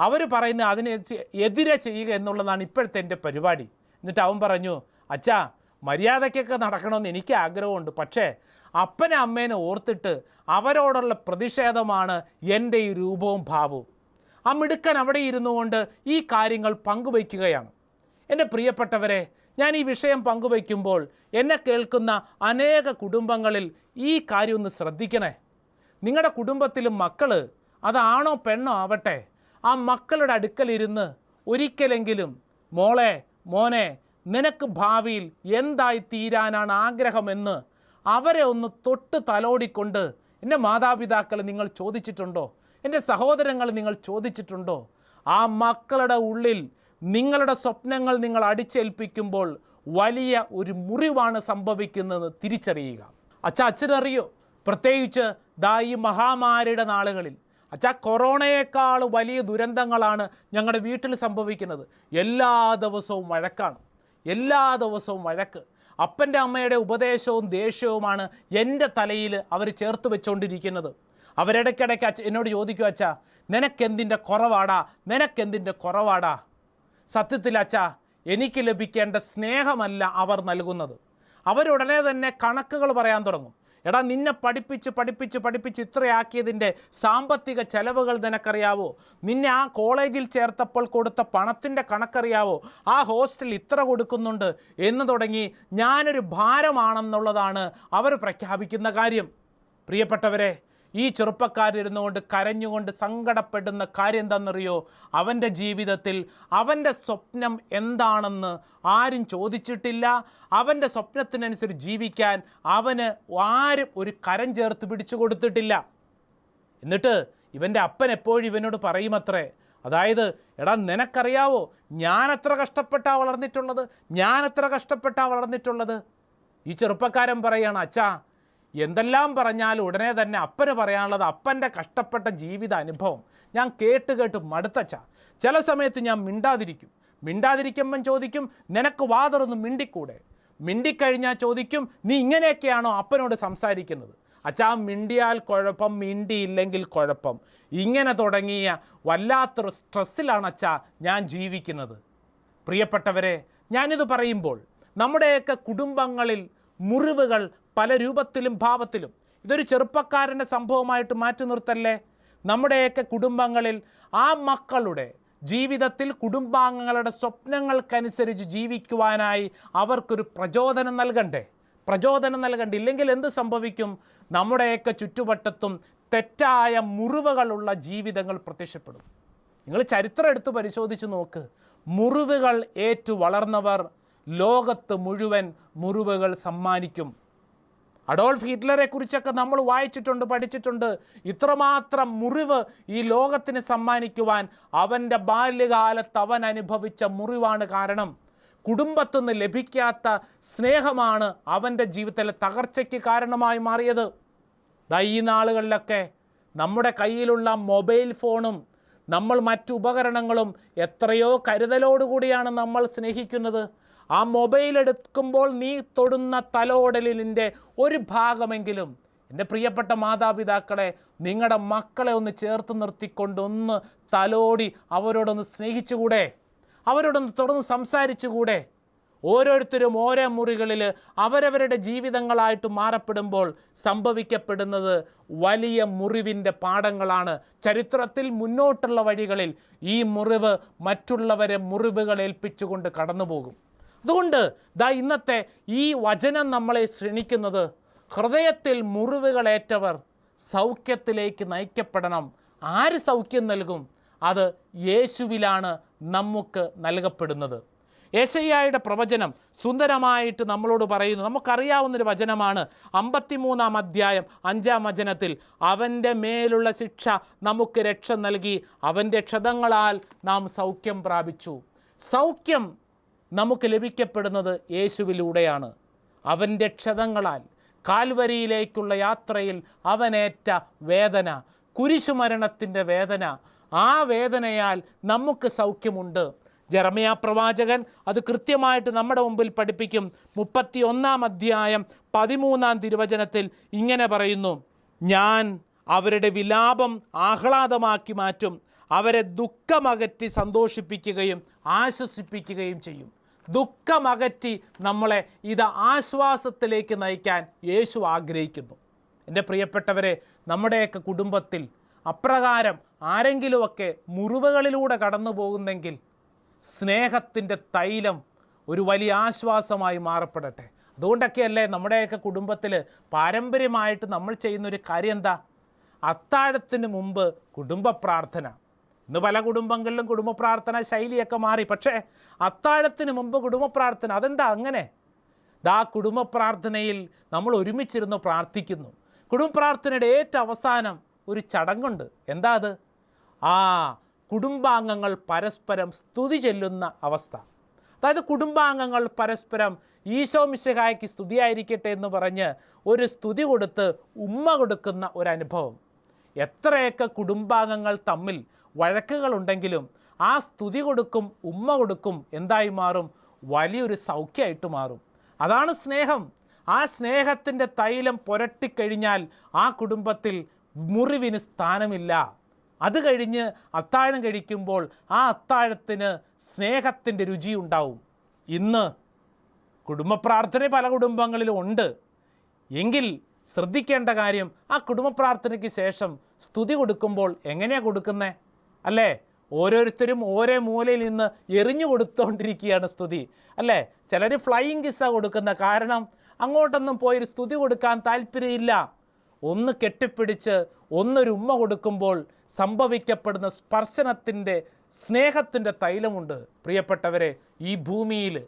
അവർ പറയുന്ന അതിനെ എതിരെ ചെയ്യുക എന്നുള്ളതാണ് ഇപ്പോഴത്തെ എന്റെ പരിപാടി. എന്നിട്ട് അവൻ പറഞ്ഞു അച്ഛാ മര്യാദയ്ക്കൊക്കെ നടക്കണമെന്ന് എനിക്ക് ആഗ്രഹമുണ്ട്. പക്ഷേ അപ്പനെ അമ്മേനെ ഓർത്തിട്ട് അവരോടുള്ള പ്രതിഷേധമാണ് എന്റെ ഈ രൂപവും ഭാവവും. ആ മിടുക്കൻ അവിടെ ഇരുന്നുകൊണ്ട് ഈ കാര്യങ്ങൾ പങ്കുവയ്ക്കുകയാണ്. എന്റെ പ്രിയപ്പെട്ടവരെ ഞാൻ ഈ വിഷയം പങ്കുവയ്ക്കുമ്പോൾ എന്നെ കേൾക്കുന്ന അനേക കുടുംബങ്ങളിൽ ഈ കാര്യം ഒന്ന് ശ്രദ്ധിക്കണേ. നിങ്ങളുടെ കുടുംബത്തിലും മക്കൾ അതാണോ പെണ്ണോ ആവട്ടെ ആ മക്കളുടെ അടുക്കലിരുന്ന് ഒരിക്കലെങ്കിലും മോളെ മോനെ നിനക്ക് ഭാവിയിൽ എന്തായി തീരാനാണ് ആഗ്രഹമെന്ന് അവരെ ഒന്ന് തൊട്ട് തലോടിക്കൊണ്ട് എന്റെ മാതാപിതാക്കൾ നിങ്ങൾ ചോദിച്ചിട്ടുണ്ടോ? എന്റെ സഹോദരങ്ങൾ നിങ്ങൾ ചോദിച്ചിട്ടുണ്ടോ? ആ മക്കളുടെ ഉള്ളിൽ നിങ്ങളുടെ സ്വപ്നങ്ങൾ നിങ്ങൾ അടിച്ചേൽപ്പിക്കുമ്പോൾ വലിയ ഒരു മുറിവാണ് സംഭവിക്കുന്നത് തിരിച്ചറിയുക. അച്ഛ അച്ഛനറിയോ? പ്രത്യേകിച്ച് ദാ ഈ മഹാമാരിയുടെ നാളുകളിൽ. അച്ഛാ കൊറോണയേക്കാൾ വലിയ ദുരന്തങ്ങളാണ് ഞങ്ങളുടെ വീട്ടിൽ സംഭവിക്കുന്നത്. എല്ലാ ദിവസവും വഴക്കാണ്. എല്ലാ ദിവസവും വഴക്ക്. അപ്പന്റെ അമ്മയുടെ ഉപദേശവും ദേഷ്യവുമാണ് എന്റെ തലയിൽ അവർ ചേർത്ത് വെച്ചുകൊണ്ടിരിക്കുന്നത് അവരിടയ്ക്കിടയ്ക്ക് അച്ഛ എന്നോട് ചോദിക്കും അച്ഛാ നിനക്കെന്തിന്റെ കുറവാടാ? നിനക്കെന്തിന്റെ കുറവാടാ? സത്യത്തിൽ അച്ഛ എനിക്ക് ലഭിക്കേണ്ട സ്നേഹമല്ല അവർ നൽകുന്നത്. അവരുടനെ തന്നെ കണക്കുകൾ പറയാൻ തുടങ്ങും. എടാ നിന്നെ പഠിപ്പിച്ച് പഠിപ്പിച്ച് പഠിപ്പിച്ച് ഇത്രയാക്കിയതിന്റെ സാമ്പത്തിക ചെലവുകൾ നിനക്കറിയാവോ? നിന്നെ ആ കോളേജിൽ ചേർത്തപ്പോൾ കൊടുത്ത പണത്തിന്റെ കണക്കറിയാവോ? ആ ഹോസ്റ്റൽ ഇത്ര കൊടുക്കുന്നുണ്ട് എന്ന് തുടങ്ങി ഞാനൊരു ഭാരമാണെന്നുള്ളതാണ് അവർ പ്രഖ്യാപിക്കുന്ന കാര്യം. പ്രിയപ്പെട്ടവരെ ഈ ചെറുപ്പക്കാരിരുന്നു കൊണ്ട് കരഞ്ഞുകൊണ്ട് സങ്കടപ്പെടുന്ന കാര്യം എന്താണെന്നറിയോ അവന്റെ ജീവിതത്തിൽ അവന്റെ സ്വപ്നം എന്താണെന്ന് ആരും ചോദിച്ചിട്ടില്ല. അവന്റെ സ്വപ്നത്തിനനുസരിച്ച് ജീവിക്കാൻ അവന് ആരും ഒരു കരം ചേർത്ത് പിടിച്ചു കൊടുത്തിട്ടില്ല. എന്നിട്ട് ഇവന്റെ അപ്പൻ എപ്പോഴും ഇവനോട് പറയുമത്രേ അതായത് എടാ നിനക്കറിയാവോ ഞാൻ എത്ര കഷ്ടപ്പെട്ടാ വളർന്നിട്ടുള്ളത്? ഞാൻ എത്ര കഷ്ടപ്പെട്ടാ വളർന്നിട്ടുള്ളത്? ഈ ചെറുപ്പക്കാരൻ പറയാണ് അച്ഛാ എന്തെല്ലാം പറഞ്ഞാലും ഉടനെ തന്നെ അപ്പന് പറയാനുള്ളത് അപ്പന്റെ കഷ്ടപ്പെട്ട ജീവിത അനുഭവം. ഞാൻ കേട്ട് കേട്ട് മടുത്തച്ച. ചില സമയത്ത് ഞാൻ മിണ്ടാതിരിക്കും. മിണ്ടാതിരിക്കുമ്പം ചോദിക്കും നിനക്ക് വാതറൊന്ന് മിണ്ടിക്കൂടെ? മിണ്ടിക്കഴിഞ്ഞാൽ ചോദിക്കും നീ ഇങ്ങനെയൊക്കെയാണോ അപ്പനോട് സംസാരിക്കുന്നത്? അച്ഛാ മിണ്ടിയാൽ കുഴപ്പം മിണ്ടിയില്ലെങ്കിൽ കുഴപ്പം. ഇങ്ങനെ തുടങ്ങിയ വല്ലാത്തൊരു സ്ട്രെസ്സിലാണ് അച്ഛാ ഞാൻ ജീവിക്കുന്നത്. പ്രിയപ്പെട്ടവരെ ഞാനിത് പറയുമ്പോൾ നമ്മുടെയൊക്കെ കുടുംബങ്ങളിൽ മുറിവുകൾ പല രൂപത്തിലും ഭാവത്തിലും. ഇതൊരു ചെറുപ്പക്കാരന്റെ സംഭവമായിട്ട് മാറ്റി നിർത്തല്ലേ? നമ്മുടെയൊക്കെ കുടുംബങ്ങളിൽ ആ മക്കളുടെ ജീവിതത്തിൽ കുടുംബാംഗങ്ങളുടെ സ്വപ്നങ്ങൾക്കനുസരിച്ച് ജീവിക്കുവാനായി അവർക്കൊരു പ്രചോദനം നൽകണ്ടേ? പ്രചോദനം നൽകണ്ടേ? ഇല്ലെങ്കിൽ എന്ത് സംഭവിക്കും? നമ്മുടെയൊക്കെ ചുറ്റുവട്ടത്തും തെറ്റായ മുറിവുകളുള്ള ജീവിതങ്ങൾ പ്രത്യക്ഷപ്പെടും. നിങ്ങൾ ചരിത്രം എടുത്ത് പരിശോധിച്ച് നോക്ക്. മുറിവുകൾ ഏറ്റു വളർന്നവർ ലോകത്ത് മുഴുവൻ മുറിവുകൾ സമ്മാനിക്കും. അഡോൾഫ് ഹിറ്റ്ലറെ കുറിച്ചൊക്കെ നമ്മൾ വായിച്ചിട്ടുണ്ട് പഠിച്ചിട്ടുണ്ട്. ഇത്രമാത്രം മുറിവ് ഈ ലോകത്തിന് സമ്മാനിക്കുവാൻ അവന്റെ ബാല്യകാലത്ത് അവൻ അനുഭവിച്ച മുറിവാണ് കാരണം. കുടുംബത്തുനിന്ന് ലഭിക്കാത്ത സ്നേഹമാണ് അവന്റെ ജീവിതത്തിലെ തകർച്ചയ്ക്ക് കാരണമായി മാറിയത്. ഈ നാളുകളിലൊക്കെ നമ്മുടെ കയ്യിലുള്ള മൊബൈൽ ഫോണും നമ്മൾ മറ്റു ഉപകരണങ്ങളും എത്രയോ കരുതലോടുകൂടിയാണ് നമ്മൾ സ്നേഹിക്കുന്നത്. ആ മൊബൈൽ എടുക്കുമ്പോൾ നീ തൊടുന്ന തലോടലിന്റെ ഒരു ഭാഗമെങ്കിലും എന്റെ പ്രിയപ്പെട്ട മാതാപിതാക്കളെ നിങ്ങളുടെ മക്കളെ ഒന്ന് ചേർത്ത് നിർത്തിക്കൊണ്ടൊന്ന് തലോടി അവരോടൊന്ന് സ്നേഹിച്ചുകൂടെ? അവരോടൊന്ന് തുറന്ന് സംസാരിച്ചുകൂടെ? ഓരോരുത്തരും ഓരോ മുറികളിൽ അവരവരുടെ ജീവിതങ്ങളായിട്ട് മാറപ്പെടുമ്പോൾ സംഭവിക്കപ്പെടുന്നത് വലിയ മുറിവിന്റെ പാഠങ്ങളാണ്. ചരിത്രത്തിൽ മുന്നോട്ടുള്ള വഴികളിൽ ഈ മുറിവ് മറ്റുള്ളവരെ മുറിവുകൾ ഏൽപ്പിച്ചുകൊണ്ട് കടന്നുപോകും. അതുകൊണ്ട് ദാ ഇന്നത്തെ ഈ വചനം നമ്മളെ ക്ഷണിക്കുന്നത് ഹൃദയത്തിൽ മുറിവുകളേറ്റവർ സൗഖ്യത്തിലേക്ക് നയിക്കപ്പെടണം. ആര് സൗഖ്യം നൽകും? അത് യേശുവിലാണ് നമുക്ക് നൽകപ്പെടുന്നത്. യേശയ്യായുടെ പ്രവചനം സുന്ദരമായിട്ട് നമ്മളോട് പറയുന്നു. നമുക്കറിയാവുന്നൊരു വചനമാണ്. അമ്പത്തിമൂന്നാം അധ്യായം അഞ്ചാം വചനത്തിൽ അവന്റെ മേലുള്ള ശിക്ഷ നമുക്ക് രക്ഷ നൽകി അവന്റെ ക്ഷതങ്ങളാൽ നാം സൗഖ്യം പ്രാപിച്ചു. സൗഖ്യം നമുക്ക് ലഭിക്കപ്പെടുന്നത് യേശുവിലൂടെയാണ്. അവന്റെ ക്ഷതങ്ങളാൽ കാൽവരിയിലേക്കുള്ള യാത്രയിൽ അവനേറ്റ വേദന കുരിശുമരണത്തിന്റെ വേദന ആ വേദനയാൽ നമുക്ക് സൗഖ്യമുണ്ട്. ജെറമിയ പ്രവാചകൻ അത് കൃത്യമായിട്ട് നമ്മുടെ മുമ്പിൽ പഠിപ്പിക്കും. മുപ്പത്തി ഒന്നാം അധ്യായം പതിമൂന്നാം തിരുവചനത്തിൽ ഇങ്ങനെ പറയുന്നു ഞാൻ അവരുടെ വിലാപം ആഹ്ലാദമാക്കി മാറ്റും. അവരെ ദുഃഖമകറ്റി സന്തോഷിപ്പിക്കുകയും ആശ്വസിപ്പിക്കുകയും ചെയ്യും. ദുഃഖമകറ്റി നമ്മളെ ഇത് ആശ്വാസത്തിലേക്ക് നയിക്കാൻ യേശു ആഗ്രഹിക്കുന്നു. എന്റെ പ്രിയപ്പെട്ടവരെ നമ്മുടെയൊക്കെ കുടുംബത്തിൽ അപ്രകാരം ആരെങ്കിലുമൊക്കെ മുറിവുകളിലൂടെ കടന്നു പോകുന്നെങ്കിൽ സ്നേഹത്തിന്റെ തൈലം ഒരു വലിയ ആശ്വാസമായി മാറപ്പെടട്ടെ. അതുകൊണ്ടൊക്കെയല്ലേ നമ്മുടെയൊക്കെ കുടുംബത്തിൽ പാരമ്പര്യമായിട്ട് നമ്മൾ ചെയ്യുന്നൊരു കാര്യം എന്താ അത്താഴത്തിന് മുമ്പ് കുടുംബ പ്രാർത്ഥന ഇന്ന് പല കുടുംബങ്ങളിലും കുടുംബ പ്രാർത്ഥന ശൈലിയൊക്കെ മാറി. പക്ഷേ അത്താഴത്തിന് മുമ്പ് കുടുംബ പ്രാർത്ഥന അതെന്താ അങ്ങനെ? ദാ കുടുംബ പ്രാർത്ഥനയിൽ നമ്മൾ ഒരുമിച്ചിരുന്ന് പ്രാർത്ഥിക്കുന്നു. കുടുംബ പ്രാർത്ഥനയുടെ ഏറ്റവും അവസാനം ഒരു ചടങ്ങുണ്ട്. എന്താ അത്? ആ കുടുംബാംഗങ്ങൾ പരസ്പരം സ്തുതി ചെല്ലുന്ന അവസ്ഥ. അതായത് കുടുംബാംഗങ്ങൾ പരസ്പരം ഈശോ മിശകായ്ക്ക് സ്തുതിയായിരിക്കട്ടെ എന്ന് പറഞ്ഞ് ഒരു സ്തുതി കൊടുത്ത് ഉമ്മ കൊടുക്കുന്ന ഒരു അനുഭവം. എത്രയൊക്കെ കുടുംബാംഗങ്ങൾ തമ്മിൽ വഴക്കുകളുണ്ടെങ്കിലും ആ സ്തുതി കൊടുക്കും ഉമ്മ കൊടുക്കും എന്തായി മാറും? വലിയൊരു സൗഖ്യമായിട്ട് മാറും. അതാണ് സ്നേഹം. ആ സ്നേഹത്തിന്റെ തൈലം പുരട്ടിക്കഴിഞ്ഞാൽ ആ കുടുംബത്തിൽ മുറിവിന് സ്ഥാനമില്ല. അത് കഴിഞ്ഞ് അത്താഴം കഴിക്കുമ്പോൾ ആ അത്താഴത്തിന് സ്നേഹത്തിന്റെ രുചി ഉണ്ടാവും. ഇന്ന് കുടുംബ പ്രാർത്ഥന പല കുടുംബങ്ങളിലും ഉണ്ട്. എങ്കിൽ ശ്രദ്ധിക്കേണ്ട കാര്യം ആ കുടുംബ പ്രാർത്ഥനയ്ക്ക് ശേഷം സ്തുതി കൊടുക്കുമ്പോൾ എങ്ങനെയാണ് കൊടുക്കുന്നത് അല്ലേ? ഓരോരുത്തരും ഓരോ മൂലയിൽ നിന്ന് എറിഞ്ഞു കൊടുത്തുകൊണ്ടിരിക്കുകയാണ് സ്തുതി. അല്ലേ? ചിലർ ഫ്ലൈയിങ് കിസ്സ കൊടുക്കുന്ന കാരണം അങ്ങോട്ടൊന്നും പോയൊരു സ്തുതി കൊടുക്കാൻ താല്പര്യമില്ല. ഒന്ന് കെട്ടിപ്പിടിച്ച് ഒന്നൊരു ഉമ്മ കൊടുക്കുമ്പോൾ സംഭവിക്കപ്പെടുന്ന സ്പർശനത്തിന്റെ സ്നേഹത്തിന്റെ തൈലമുണ്ട്. പ്രിയപ്പെട്ടവരെ ഈ ഭൂമിയിൽ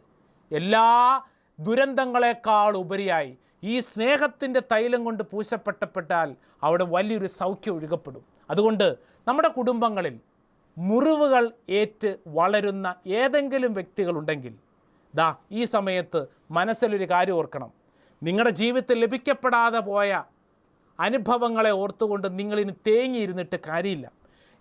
എല്ലാ ദുരന്തങ്ങളെക്കാൾ ഉപരിയായി ഈ സ്നേഹത്തിന്റെ തൈലം കൊണ്ട് പൂശപ്പെട്ടപ്പെട്ടാൽ അവിടെ വലിയൊരു സൗഖ്യം ഒഴുകപ്പെടും. അതുകൊണ്ട് നമ്മുടെ കുടുംബങ്ങളിൽ മുറിവുകൾ ഏറ്റ് വളരുന്ന ഏതെങ്കിലും വ്യക്തികളുണ്ടെങ്കിൽ ദാ ഈ സമയത്ത് മനസ്സിലൊരു കാര്യം ഓർക്കണം. നിങ്ങളുടെ ജീവിതത്തിൽ ലഭിക്കപ്പെടാതെ പോയ അനുഭവങ്ങളെ ഓർത്തുകൊണ്ട് നിങ്ങളിനി തേങ്ങിയിരുന്നിട്ട് കാര്യമില്ല.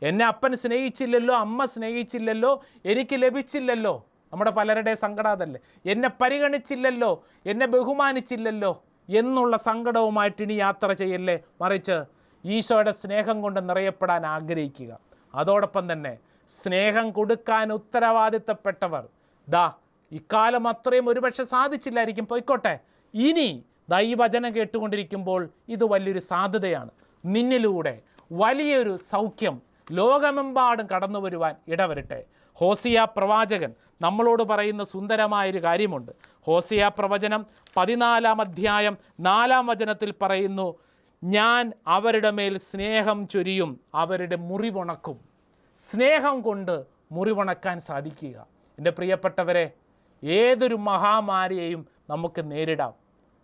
എന്നെ അപ്പൻ സ്നേഹിച്ചില്ലല്ലോ അമ്മ സ്നേഹിച്ചില്ലല്ലോ എനിക്ക് ലഭിച്ചില്ലല്ലോ. നമ്മുടെ പലരുടെ സങ്കടം അതല്ലേ. എന്നെ പരിഗണിച്ചില്ലല്ലോ എന്നെ ബഹുമാനിച്ചില്ലല്ലോ എന്നുള്ള സങ്കടവുമായിട്ട് ഇനി യാത്ര ചെയ്യല്ലേ? മറിച്ച് ഈശോയുടെ സ്നേഹം കൊണ്ട് നിറയപ്പെടാൻ ആഗ്രഹിക്കുക. അതോടൊപ്പം തന്നെ സ്നേഹം കൊടുക്കാൻ ഉത്തരവാദിത്തപ്പെട്ടവർ. ദാ ഇക്കാലം അത്രയും ഒരുപക്ഷെ സാധിച്ചില്ലായിരിക്കും. പോയിക്കോട്ടെ. ഇനി ദൈവചനം കേട്ടുകൊണ്ടിരിക്കുമ്പോൾ ഇത് വലിയൊരു സാധ്യതയാണ്. നിന്നിലൂടെ വലിയൊരു സൗഖ്യം ലോകമെമ്പാടും കടന്നു വരുവാൻ ഇടവരട്ടെ. ഹോസിയ പ്രവാചകൻ നമ്മളോട് പറയുന്ന സുന്ദരമായൊരു കാര്യമുണ്ട്. ഹോസിയ പ്രവചനം പതിനാലാം അധ്യായം നാലാം വചനത്തിൽ പറയുന്നു ഞാൻ അവരുടെ മേൽ സ്നേഹം ചൊരിയും അവരുടെ മുറിവുണക്കും. സ്നേഹം കൊണ്ട് മുറിവുണക്കാൻ സാധിക്കുക. എന്റെ പ്രിയപ്പെട്ടവരെ ഏതൊരു മഹാമാരിയെയും നമുക്ക് നേരിടാം.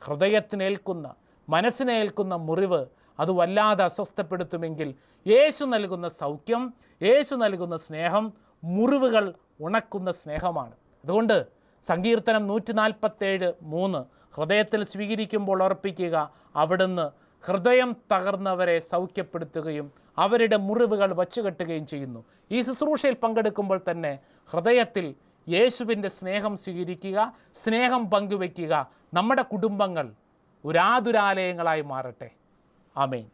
ഹൃദയത്തിനേൽക്കുന്ന മനസ്സിനേൽക്കുന്ന മുറിവ് അത് വല്ലാതെ അസ്വസ്ഥപ്പെടുത്തുമെങ്കിൽ യേശു നൽകുന്ന സൗഖ്യം യേശു നൽകുന്ന സ്നേഹം മുറിവുകൾ ഉണക്കുന്ന സ്നേഹമാണ്. അതുകൊണ്ട് സങ്കീർത്തനം നൂറ്റി നാൽപ്പത്തേഴ് മൂന്ന് ഹൃദയത്തിൽ സ്വീകരിക്കുമ്പോൾ ഉറപ്പിക്കുക അവിടുന്ന് ഹൃദയം തകർന്നവരെ സൗഖ്യപ്പെടുത്തുകയും അവരുടെ മുറിവുകൾ വച്ചുകെട്ടുകയും ചെയ്യുന്നു. ഈ ശുശ്രൂഷയിൽ പങ്കെടുക്കുമ്പോൾ തന്നെ ഹൃദയത്തിൽ യേശുവിന്റെ സ്നേഹം സ്വീകരിക്കുക സ്നേഹം പങ്കുവയ്ക്കുക നമ്മുടെ കുടുംബങ്ങൾ ഒരാതുരാലയങ്ങളായി മാറട്ടെ. ആമേൻ.